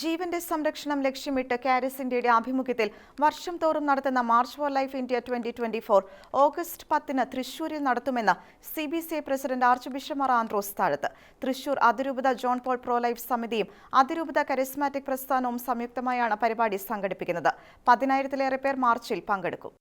ജീവന്റെ സംരക്ഷണം ലക്ഷ്യമിട്ട് കാരിസ് ഇന്ത്യയുടെ ആഭിമുഖ്യത്തിൽ വർഷം തോറും നടത്തുന്ന March for life India twenty twenty four August പത്തിന് തൃശൂരിൽ നടത്തുമെന്ന് C B C I president archbishop Andrews Thazhath. Thrissur അതിരൂപത ജോൺ പോൾ പ്രോ ലൈഫ് സമിതിയും അതിരൂപത കരിസ്മാറ്റിക് പ്രസ്ഥാനവും സംയുക്തമായാണ് പരിപാടി സംഘടിപ്പിക്കുന്നത്. പതിനായിരത്തിലേറെ പേർ മാർച്ചിൽ പങ്കെടുക്കും.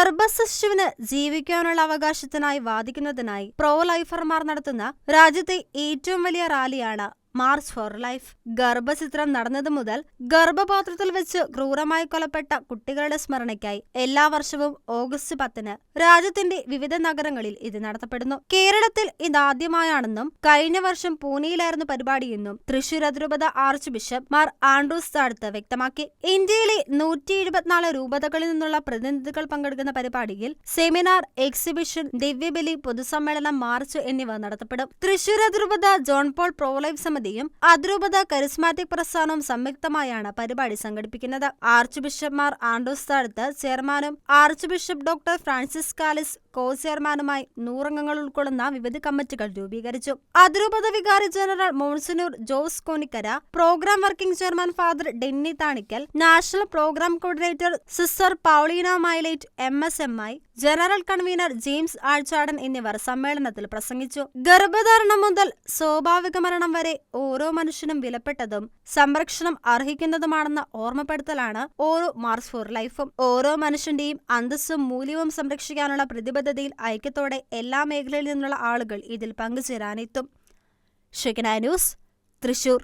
ഗർഭശിശുവിന് ജീവിക്കാനുള്ള അവകാശത്തിനായി വാദിക്കുന്നതിനായി പ്രോ ലൈഫർമാർ നടത്തുന്ന രാജ്യത്തെ ഏറ്റവും വലിയ റാലിയാണ് മാർച്ച് ഫോർ ലൈഫ് ഗർഭചിത്രം നടന്നതു മുതൽ ഗർഭപാത്രത്തിൽ വെച്ച് ക്രൂരമായി കൊലപ്പെട്ട കുട്ടികളുടെ സ്മരണയ്ക്കായി എല്ലാ വർഷവും ഓഗസ്റ്റ് പത്തിന് രാജ്യത്തിന്റെ വിവിധ നഗരങ്ങളിൽ ഇത് നടത്തപ്പെടുന്നു. കേരളത്തിൽ ഇതാദ്യമായാണെന്നും കഴിഞ്ഞ വർഷം പൂനെയിലായിരുന്നു പരിപാടിയെന്നും തൃശൂർ അതിരൂപത arch bishop Mar Andrews Thazhath വ്യക്തമാക്കി. ഇന്ത്യയിലെ നൂറ്റി എഴുപത്തിനാല് രൂപതകളിൽ നിന്നുള്ള പ്രതിനിധികൾ പങ്കെടുക്കുന്ന പരിപാടിയിൽ സെമിനാർ എക്സിബിഷൻ ദിവ്യബലി പൊതുസമ്മേളനം മാർച്ച് എന്നിവ നടത്തപ്പെടും. തൃശൂർ അതിരൂപത ജോൺ പോൾ പ്രോലൈഫ് സമിതിയും അതിരൂപത കരിസ്മാറ്റിക് പ്രസ്ഥാനവും സംയുക്തമായാണ് പരിപാടി സംഘടിപ്പിക്കുന്നത്. ആർച്ച് ബിഷപ്പ്മാർ ആൻഡോസ് താഴത്ത് ചെയർമാനും archbishop doctor Francis Kalis co ചെയർമാനുമായി നൂറംഗങ്ങൾ ഉൾക്കൊള്ളുന്ന വിവിധ കമ്മിറ്റികൾ രൂപീകരിച്ചു. അതിരൂപത വികാരി general monsignor Jose Konikkara programme working chairman father Denny Thanikkal national programme coordinator sister Paulina Mylet M S M I general convener James Azhchadan എന്നിവർ സമ്മേളനത്തിൽ പ്രസംഗിച്ചു. ഗർഭധാരണം മുതൽ സ്വാഭാവിക മരണം വരെ ഓരോ മനുഷ്യനും വിലപ്പെട്ടതും സംരക്ഷണം അർഹിക്കുന്നതുമാണെന്ന ഓർമ്മപ്പെടുത്തലാണ് ഓരോ മാർസ് ഫോർ ലൈഫും ഓരോ മനുഷ്യന്റെയും അന്തസ്സും മൂല്യവും സംരക്ഷിക്കാനുള്ള പ്രതിബദ്ധതയിൽ ഐക്യത്തോടെ എല്ലാ മേഖലയിൽ നിന്നുള്ള ആളുകൾ ഇതിൽ പങ്കുചേരാനെത്തും. ന്യൂസ് തൃശൂർ.